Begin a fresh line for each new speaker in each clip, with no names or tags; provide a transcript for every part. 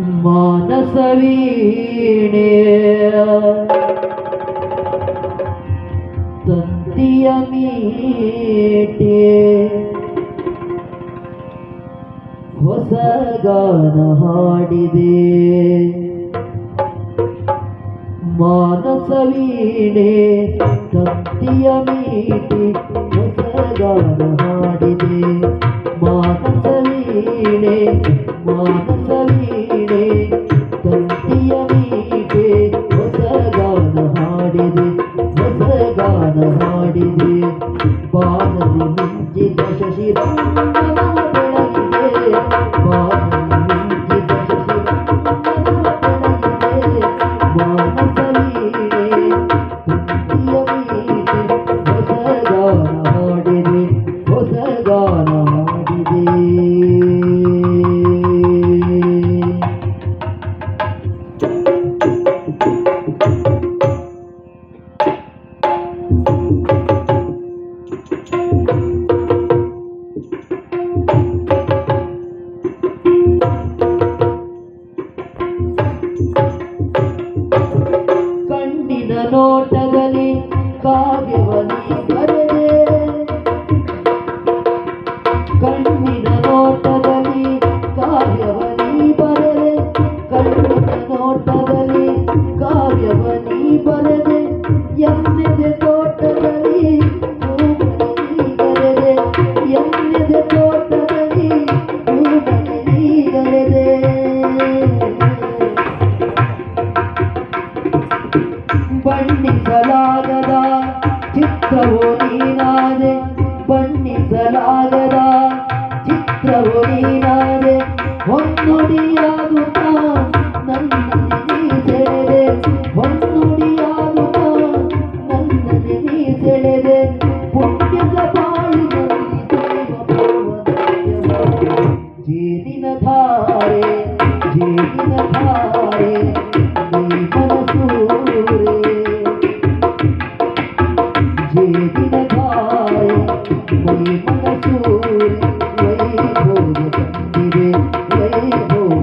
ಮಾನಸವೀಣೆ. ತಂತಿಯ ಮೀಟೆ. ಹೊಸ ಗಾನ ಹಾಡಿದೆ. ಮಾನಸವೀಣೆ ತಂತಿಯ ಮೀಟೆ ಹೊಸ ಗಾನ ಹಾಡಿದೆ. ಮಾನಸವೀಣೆ ಮಾನಸವೀಣೆ ಗಾನ ಹಾಡಿದೆ ಬಾನಲಿ ಮಿಂಚಿದ ಶಶಿರಂಗನ ಬೆಳಗಿದೆ ಬಾನಲಿ ಮಿಂಚಿದ ಶಶಿರಂಗನ ಬೆಳಗಿದೆ ಮಾನಸವೀಣೆ ನೋಟದಲ್ಲಿ ಕಾವ್ಯವನಿ ಬರೆದೆ ಬಣ್ಣಿಸಲಾಗದ, ಚಿತ್ರವು ನೀನಾದೆ, ಬಣ್ಣಿಸಲಾಗದ, ಚಿತ್ರವು ನೀನಾದೆ. ಹೊನ್ನುಡಿಯಾಗುತ್ತ ನನ್ನಲ್ಲಿ ನೀ ಸೆಳೆದೆ. ಹೊನ್ನುಡಿಯಾಗುತ್ತ ನನ್ನಲ್ಲಿ ನೀ ಸೆಳೆದೆ. ಪುಣ್ಯದ ಬಾಳಿನಲ್ಲಿ ಜೇನಿನ ಧಾರೆ ಜೇನಿನ ಧಾರೆ.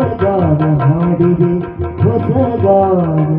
ವರದಾನ ಮಾಡಿದೆ ಹೊಸದಾನ